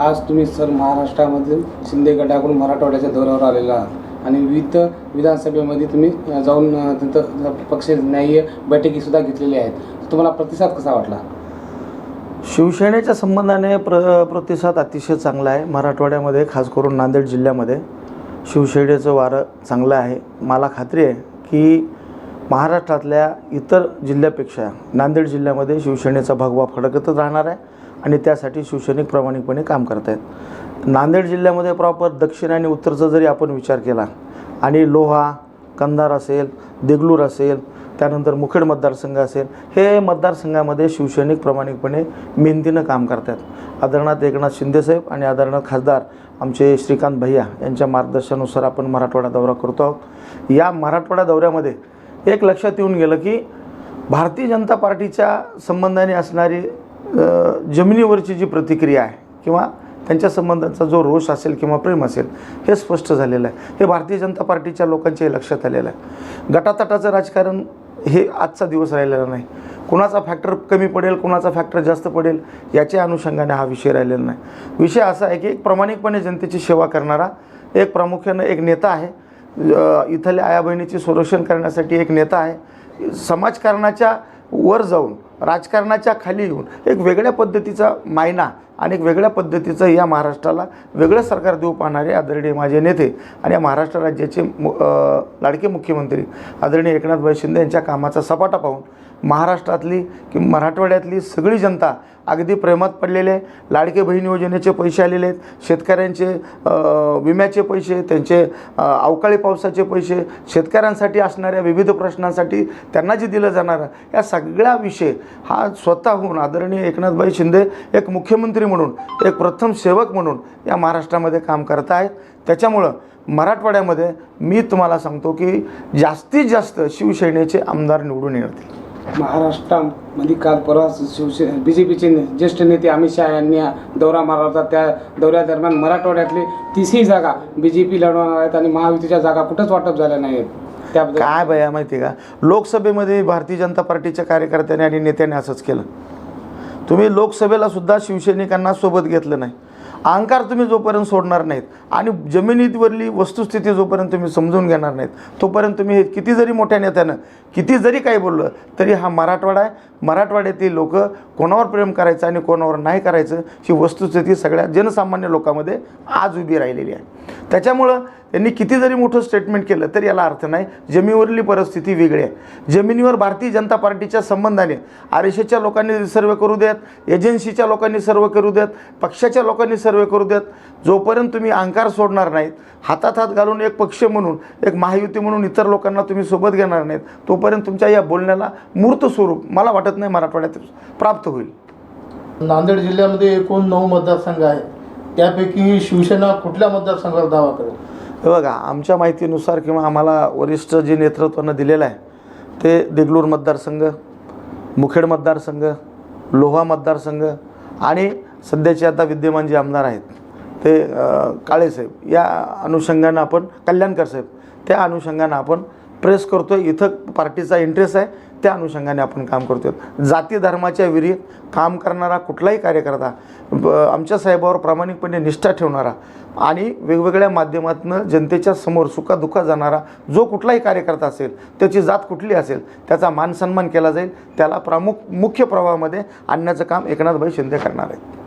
आज तुम्ही सर महाराष्ट्रामधील शिंदे गटाकडून मराठवाड्याच्या दौऱ्यावर आलेला आहात. आणि विविध विधानसभेमध्ये तुम्ही जाऊन तिथं पक्ष न्याय्य बैठकीसुद्धा घेतलेल्या आहेत. तुम्हाला प्रतिसाद कसा वाटला? शिवसेनेच्या संबंधाने प्र प्रतिसाद अतिशय चांगला आहे. मराठवाड्यामध्ये खास करून नांदेड जिल्ह्यामध्ये शिवसेनेचं वारं चांगलं आहे. मला खात्री आहे की महाराष्ट्रातल्या इतर जिल्ह्यापेक्षा नांदेड जिल्ह्यामध्ये शिवसेनेचा भगवा फडकतच राहणार आहे. आणि त्यासाठी शिवसैनिक प्रामाणिकपणे काम करत आहेत नांदेड जिल्ह्यामध्ये प्रॉपर दक्षिण आणि उत्तरचा जरी आपण विचार केला आणि लोहा कंधार असेल देगलूर असेल त्यानंतर मुखेड मतदारसंघ असेल हे मतदारसंघामध्ये शिवसैनिक प्रामाणिकपणे मेहनतीनं काम करतात आदरणात एकनाथ शिंदेसाहेब आणि आदरणात खासदार आमचे श्रीकांत भैया यांच्या मार्गदर्शनानुसार आपण मराठवाडा दौरा करतो आहोत. या मराठवाडा दौऱ्यामध्ये एक लक्षात येऊन गेलं की भारतीय जनता पार्टीच्या संबंधाने असणारी जमिनीवरची जी प्रतिक्रिया आहे किंवा त्यांच्या संबंधाचा जो रोष असेल किंवा प्रेम असेल हे स्पष्ट झालेलं आहे. हे भारतीय जनता पार्टीच्या लोकांच्याही लक्षात आलेलं आहे. गटातटाचं राजकारण हे आजचा दिवस राहिलेला नाही. कुणाचा फॅक्टर कमी पडेल कुणाचा फॅक्टर जास्त पडेल याच्या अनुषंगाने हा विषय राहिलेला नाही. विषय असा आहे की एक प्रामाणिकपणे जनतेची सेवा करणारा एक प्रामुख्यानं एक नेता आहे. इथल्या आया बहिणीचे संरक्षण करण्यासाठी एक नेता आहे. समाजकारणाच्या वर जाऊन राजकारणाच्या खाली येऊन एक वेगळ्या पद्धतीचा मायना आणि एक वेगळ्या पद्धतीचं या महाराष्ट्राला वेगळं सरकार देऊ पाहणारे आदरणीय माझे नेते आणि या महाराष्ट्र राज्याचे मु लाडके मुख्यमंत्री आदरणीय एकनाथभाई शिंदे यांच्या कामाचा सपाटा पाहून महाराष्ट्रातली की मराठवाड्यातली सगळी जनता अगदी प्रेमात पडलेले आहे. लाडके बहीण योजनेचे पैसे आलेले आहेत. शेतकऱ्यांचे विम्याचे पैसे त्यांचे अवकाळी पावसाचे पैसे शेतकऱ्यांसाठी असणाऱ्या विविध प्रश्नांसाठी त्यांना जे दिलं जाणार या सगळ्या विषय हा स्वतःहून आदरणीय एकनाथभाई शिंदे एक मुख्यमंत्री म्हणून एक प्रथम सेवक म्हणून या महाराष्ट्रामध्ये काम करत आहेत. त्याच्यामुळं मराठवाड्यामध्ये मी तुम्हाला सांगतो की जास्तीत जास्त शिवसेनेचे आमदार निवडून येतील. महाराष्ट्रामध्ये म्हणजे काल परवा शिवसे बी जे पीचे ज्येष्ठ नेते अमित शहा यांनी दौरा मारला होता त्या दौऱ्यादरम्यान मराठवाड्यातली तीसही जागा बी जे पी लढवणार आहेत आणि महायुतीच्या जागा कुठंच वाटप झाल्या नाहीत त्याबद्दल काय भया माहिती आहे का? लोकसभेमध्ये भारतीय जनता पार्टीच्या कार्यकर्त्यांनी आणि नेत्यांनी असंच केलं. तुम्ही लोकसभेला सुद्धा शिवसैनिकांना सोबत घेतलं नाही. अहंकार तुम्ही जोपर्यंत सोडणार नाहीत आणि जमिनीवरली वस्तुस्थिती जोपर्यंत तुम्ही समजून घेणार नाहीत तोपर्यंत तुम्ही हे किती जरी मोठ्या नेत्यानं किती जरी काही बोललं तरी हा मराठवाडा आहे. मराठवाड्यातील लोक कोणावर प्रेम करायचं आणि कोणावर नाही करायचं ही वस्तुस्थिती सगळ्या जनसामान्य लोकांमध्ये आज उभी राहिलेली आहे. त्याच्यामुळं यांनी किती जरी मोठं स्टेटमेंट केलं तरी याला अर्थ नाही. जमिनीवरली परिस्थिती वेगळी आहे. जमिनीवर भारतीय जनता पार्टीच्या संबंधाने आर एस लोकांनी सर्वे करू देत एजन्सीच्या लोकांनी सर्व करू देत पक्षाच्या लोकांनी सर्वे करू देत. जोपर्यंत तुम्ही अहंकार सोडणार नाहीत हातात हात घालून एक पक्ष म्हणून एक महायुती म्हणून इतर लोकांना तुम्ही सोबत घेणार नाहीत तोपर्यंत तुमच्या या बोलण्याला मूर्त स्वरूप मला वाटत नाही मराठवाड्यात प्राप्त होईल. नांदेड जिल्ह्यामध्ये एकूण नऊ मतदारसंघ आहे त्यापैकी शिवसेना कुठल्या मतदारसंघावर दावा करेल? हे बघा आमच्या माहितीनुसार किंवा आम्हाला वरिष्ठ जे नेतृत्वानं दिलेलं आहे ते देगलूर मतदारसंघ मुखेड मतदारसंघ लोहा मतदारसंघ आणि सध्याचे आता विद्यमान जे आमदार आहेत ते काळेसाहेब या अनुषंगानं आपण कल्याणकर साहेब त्या अनुषंगानं आपण प्रेस करतो आहे इथं पार्टीचा इंटरेस्ट आहे त्या अनुषंगाने आपण काम करतो जाती धर्माच्या विरीत काम करणारा कुठलाही कार्यकर्ता ब- आमच्या साहेबावर प्रामाणिकपणे निष्ठा ठेवणारा आणि वेगवेगळ्या माध्यमातून जनतेच्या समोर सुखादुखात जाणारा जो कुठलाही कार्यकर्ता असेल त्याची जात कुठली असेल त्याचा मान सन्मान केला जाईल त्याला प्रमुख मुख्य प्रवाहामध्ये आणण्याचं काम एकनाथभाई शिंदे करणार आहेत.